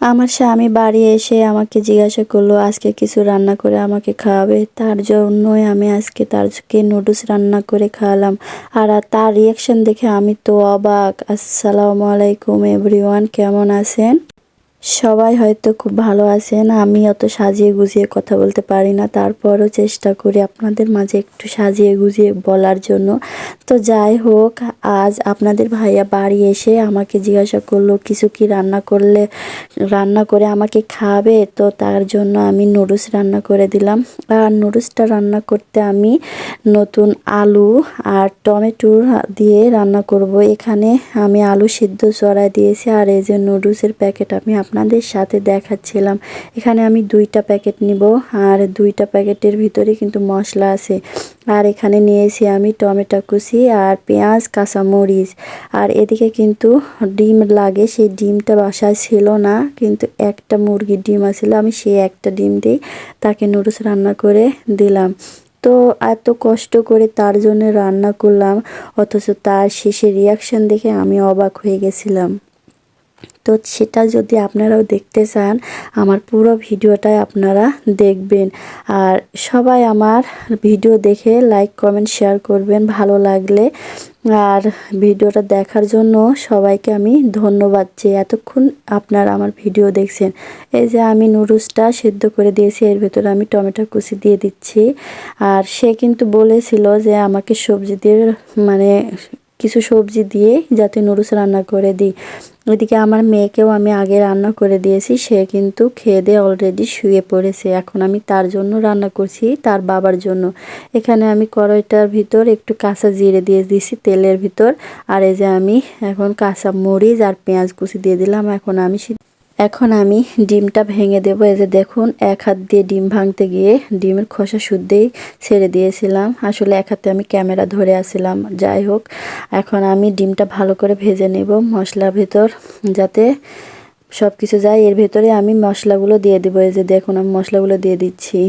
আমার স্বামী বাড়ি এসে আমাকে জিজ্ঞাসা করল, আজকে কিছু রান্না করে আমাকে খাওয়াবে? তার জন্যই আমি আজকে তারকে নুডলস রান্না করে খাওয়ালাম। আর তার রিয়াকশান দেখে আমি তো অবাক। আসসালামু আলাইকুম এভরিওয়ান, কেমন আছেন? সবাই হয়তো খুব ভালো আছেন, আমি অত সাজিয়ে গুজিয়ে কথা বলতে পারি না। তারপরও চেষ্টা করি আপনাদের মাঝে একটু সাজিয়ে গুজিয়ে বলার জন্য। তো যাই হোক, আজ আপনাদের ভাইয়া বাড়ি এসে আমাকে জিজ্ঞাসা করল, কিছু কি রান্না করলে, রান্না করে আমাকে খাবে? তো তার জন্য আমি নুডলস রান্না করে দিলাম। আর নুডলসটা রান্না করতে আমি নতুন আলু আর টমেটো দিয়ে রান্না করব। এখানে আমি আলু সিদ্ধ চড়াই দিয়েছি আর এই যে নুডলসের প্যাকেট আমি আপনাদের সাথে দেখাচ্ছিলাম। এখানে আমি দুইটা প্যাকেট নিব আর দুইটা প্যাকেটের ভিতরে কিন্তু মশলা আছে। আর এখানে নিয়েছি আমি টমেটো কুচি আর পেঁয়াজ, কাঁচামরিচ। আর এদিকে কিন্তু ডিম লাগে, সেই ডিমটা বাসায় ছিল না, কিন্তু একটা মুরগির ডিম আছিল, আমি সেই একটা ডিম দিই তাকে নুডলস রান্না করে দিলাম। তো এত কষ্ট করে তার জন্য রান্না করলাম, অথচ তার শেষে রিয়াকশান দেখে আমি অবাক হয়ে গেছিলাম। তো সেটা যদি আপনারাও দেখতে চান, আমার পুরো ভিডিওটাই আপনারা দেখবেন। আর সবাই আমার ভিডিও দেখে লাইক কমেন্ট শেয়ার করবেন, ভালো লাগলে। আর ভিডিওটা দেখার জন্য সবাইকে আমি ধন্যবাদ যে এতক্ষণ আপনারা আমার ভিডিও দেখছেন। এই যে আমি নুডলসটা সেদ্ধ করে দিয়েছি, এর ভেতরে আমি টমেটো কুচি দিয়ে দিচ্ছি। আর সে কিন্তু বলেছিল যে আমাকে সবজি দিয়ে মানে কিছু সবজি দিয়ে যাতে নুডলস রান্না করে দিই। ওইদিকে আমার মেয়েকেও আমি আগে রান্না করে দিয়েছি, সে কিন্তু খেয়ে দিয়ে অলরেডি শুয়ে পড়েছে। এখন আমি তার জন্য রান্না করছি, তার বাবার জন্য। এখানে আমি কড়াইটার ভিতর একটু কাঁচা জিরে দিয়ে দিয়েছি, তেলের ভিতর। আর এই যে আমি এখন কাঁচা মরিচ আর পেঁয়াজ কুচি দিয়ে দিলাম, এখন আমি এখন আমি ডিমটা ভেঙে দেবো। এই যে দেখুন, এক হাত দিয়ে ডিম ভাঙতে গিয়ে ডিমের খোসা শুদ্ধেই ছেড়ে দিয়েছিলাম। আসলে এক হাতে আমি ক্যামেরা ধরে আসছিলাম যাই হোক। এখন আমি ডিমটা ভালো করে ভেজে নেব মশলা ভেতর, যাতে সব কিছু যায়। এর ভেতরে আমি মশলাগুলো দিয়ে দেবো। এই যে দেখুন, আমি মশলাগুলো দিয়ে দিচ্ছি।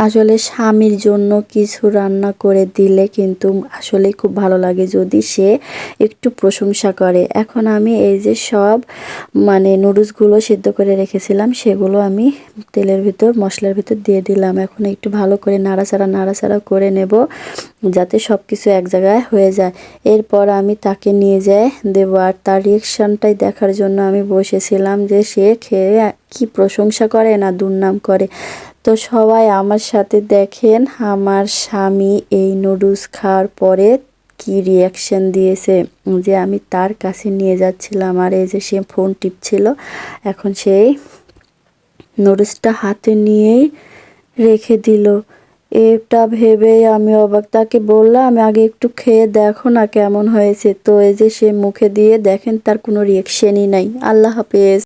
আসলে স্বামীর জন্য কিছু রান্না করে দিলে কিন্তু আসলে খুব ভালো লাগে যদি সে একটু প্রশংসা করে। এখন আমি এই যে সব মানে নুডলসগুলো সিদ্ধ করে রেখেছিলাম, সেগুলো আমি তেলের ভিতর, মশলার ভিতর দিয়ে দিলাম। এখন একটু ভালো করে নাড়াচাড়া নাড়াচাড়া করে নেব যাতে সব কিছু এক জায়গায় হয়ে যায়। এরপর আমি তাকে নিয়ে যাই দেব। আর তার রিয়েকশানটাই দেখার জন্য আমি বসেছিলাম যে সে খেয়ে কি প্রশংসা করে না দুর্নাম করে। তো সবাই আমার সাথে দেখেন, আমার স্বামী এই নুডলস খাওয়ার পরে কি রিয়াকশান দিয়েছে। যে আমি তার কাছে নিয়ে যাচ্ছিলাম আর এই যে সে ফোন টিপছিল, এখন সেই নুডলসটা হাতে নিয়েই রেখে দিল। এটা ভেবে আমি অবাক, তাকে বললাম, আমি আগে একটু খেয়ে দেখো না কেমন হয়েছে। তো এই যে সে মুখে দিয়ে দেখেন, তার কোনো রিয়াকশানই নাই। আল্লাহ হাফেজ।